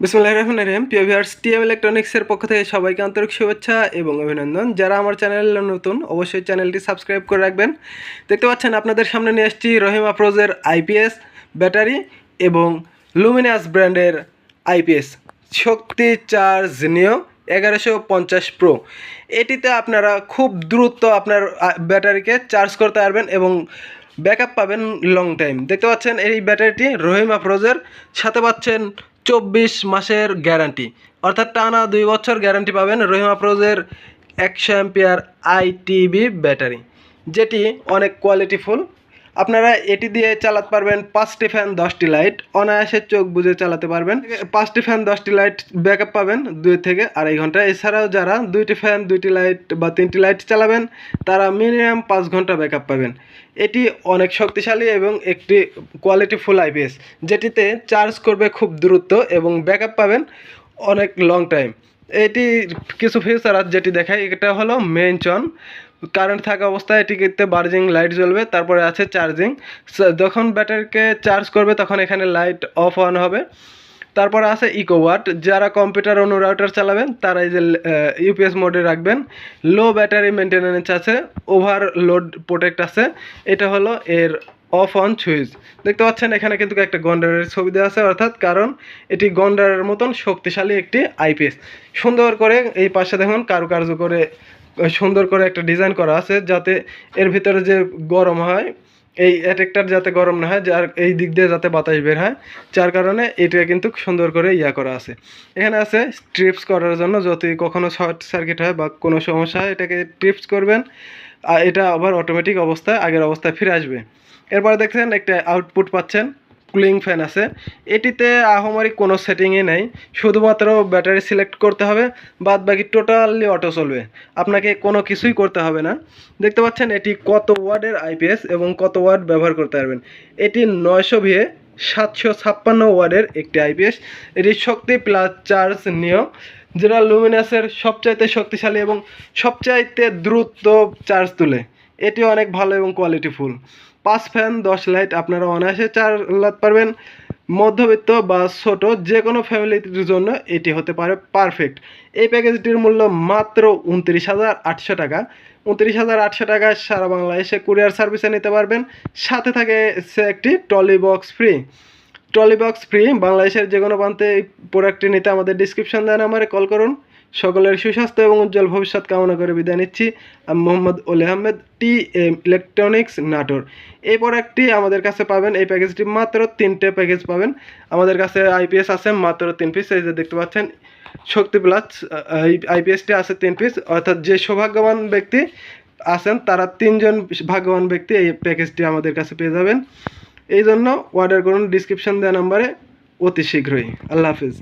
বিসমুল্লাহ রহমান রহিম। প্রিয় viewers TM ইলেকট্রনিক্সের পক্ষ থেকে সবাইকে আন্তরিক শুভেচ্ছা এবং অভিনন্দন। যারা আমার চ্যানেল নতুন, অবশ্যই চ্যানেলটি সাবস্ক্রাইব করে রাখবেন। দেখতে পাচ্ছেন, আপনাদের সামনে নিয়ে এসেছি রহিম আফরোজের আইপিএস ব্যাটারি এবং লুমিনাস ব্র্যান্ডের আইপিএস শক্তি চার্জ নিও এগারোশো পঞ্চাশ প্রো এটিতে আপনারা খুব দ্রুত আপনার ব্যাটারিকে চার্জ করতে পারবেন এবং ব্যাকআপ পাবেন লং টাইম দেখতে পাচ্ছেন, এই ব্যাটারিটি রহিম আফরোজের সাথে পাচ্ছেন চব্বিশ মাসের গ্যারান্টি। অর্থাৎ টানা দুই বছর গ্যারান্টি পাবেন রহিম প্রোজের একশো অ্যাম্পিয়ার আইটিবি ব্যাটারি, যেটি অনেক কোয়ালিটিফুল আপনারা এটি দিয়ে চালাতে পারবেন পাঁচটি ফ্যান দশটি লাইট অনায়াসে চোখ বুঝে চালাতে পারবেন। পাঁচটি ফ্যান দশটি লাইট ব্যাকআপ পাবেন দুই থেকে আড়াই ঘণ্টা। এছাড়াও যারা দুইটি ফ্যান দুইটি লাইট বা তিনটি লাইট চালাবেন, তারা মিনিমাম পাঁচ ঘণ্টা ব্যাকআপ পাবেন। এটি অনেক শক্তিশালী এবং একটি কোয়ালিটি ফুল আইপিএস যেটিতে চার্জ করবে খুব দ্রুত এবং ব্যাকআপ পাবেন অনেক লং টাইম এটি কিছু আছে যেটি দেখায় এটা হলো মেইন চন। কারেন্ট থাকা অবস্থায় এটিতে বার্জিং লাইট জ্বলবে, তারপরে আছে চার্জিং যখন ব্যাটারিকে চার্জ করবে, তখন এখানে লাইট অফ অন হবে। তারপরে আছে ইকো ওয়াট যারা কম্পিউটার অনু রাউটার চালাবেন, তারা এই যে ইউপিএস মোডে রাখবেন। লো ব্যাটারি মেনটেন্যান্স আছে ওভারলোড প্রোটেক্ট আছে। এটা হলো এর অফ অন সুইচ দেখতে পাচ্ছেন, এখানে কিন্তু একটা গন্ডারের ছবি দেওয়া আছে, অর্থাৎ কারণ এটি গন্ডারের মতন শক্তিশালী একটি আইপিএস সুন্দর করে এই পাশে দেখুন, কারুকার্য করে সুন্দর করে একটা ডিজাইন করা আছে যাতে এর ভিতরে যে গরম হয়, এই অ্যাটেকটার যাতে গরম না হয়, যার এই দিক দিয়ে যাতে বাতাস বের হয়, যার কারণে এটা কিন্তু সুন্দর করে ইয়া করা আছে। এখানে আছে ট্রিপস করার জন্য, যদি কখনো শর্ট সার্কিট হয় বা কোনো সমস্যা হয়, এটাকে ট্রিপস করবেন, আর এটা আবার অটোমেটিক অবস্থায়, আগের অবস্থায় ফিরে আসবে। এরপরে দেখছেন একটা আউটপুট পাচ্ছেন। কুলিং ফ্যান আছে। এটিতে আহমারি কোনো সেটিংই নেই। শুধুমাত্র ব্যাটারি সিলেক্ট করতে হবে বাদ বাকি টোটালি অটো চলবে। আপনাকে কোনো কিছুই করতে হবে না। দেখতে পাচ্ছেন, এটি কত ওয়ার্ডের আইপিএস এবং কত ওয়ার্ড ব্যবহার করতে পারবেন। এটি নয়শো ভিএ, সাতশো ছাপ্পান্ন ওয়ার্ডের একটি আইপিএস এটি শক্তি প্লাস চার্জ নিয়েও যেটা লুমিনাসের সবচাইতে শক্তিশালী এবং সবচাইতে দ্রুত চার্জ তুলে। এটি অনেক ভালো এবং কোয়ালিটিফুল পাঁচ ফ্যান, দশ লাইট আপনারা অনায়াসে চালাতে পারবেন। মধ্যবিত্ত বা ছোট যে কোনো ফ্যামিলির জন্য এটি হতে পারে পারফেক্ট। এই প্যাকেজটির মূল্য মাত্র উনত্রিশ হাজার আটশো টাকা। উনত্রিশ হাজার আটশো টাকায় সারা বাংলাদেশে কুরিয়ার সার্ভিসে নিতে পারবেন। সাথে থাকে একটি trolley box free. Trolley box free, বাংলাদেশের যে কোনো প্রান্তে এই প্রোডাক্টটি নিতে আমাদের ডিসক্রিপশন দেন আমারে কল করুন। সকলের সুস্বাস্থ্য এবং উজ্জ্বল ভবিষ্যৎ কামনা করে বিদায় নিচ্ছি। আমি Mohammad Oli Ahmed, T M electronics Natore. এই প্রোডাক্টটি আমাদের কাছে পাবেন এই প্যাকেজটি, মাত্র তিনটে প্যাকেজ পাবেন। আমাদের কাছে আইপিএস আছে, মাত্র তিন পিস এই যে দেখতে পাচ্ছেন, শক্তি প্লাস আইপিএসটি আছে তিন পিস অর্থাৎ যে সৌভাগ্যবান ব্যক্তি আছেন, তারা তিনজন ভাগ্যবান ব্যক্তি এই প্যাকেজটি আমাদের কাছে পেয়ে যাবেন। এই জন্য অর্ডার করুন ডিসক্রিপশন দেওয়া নাম্বারে অতি শীঘ্রই। আল্লাহ হাফিজ।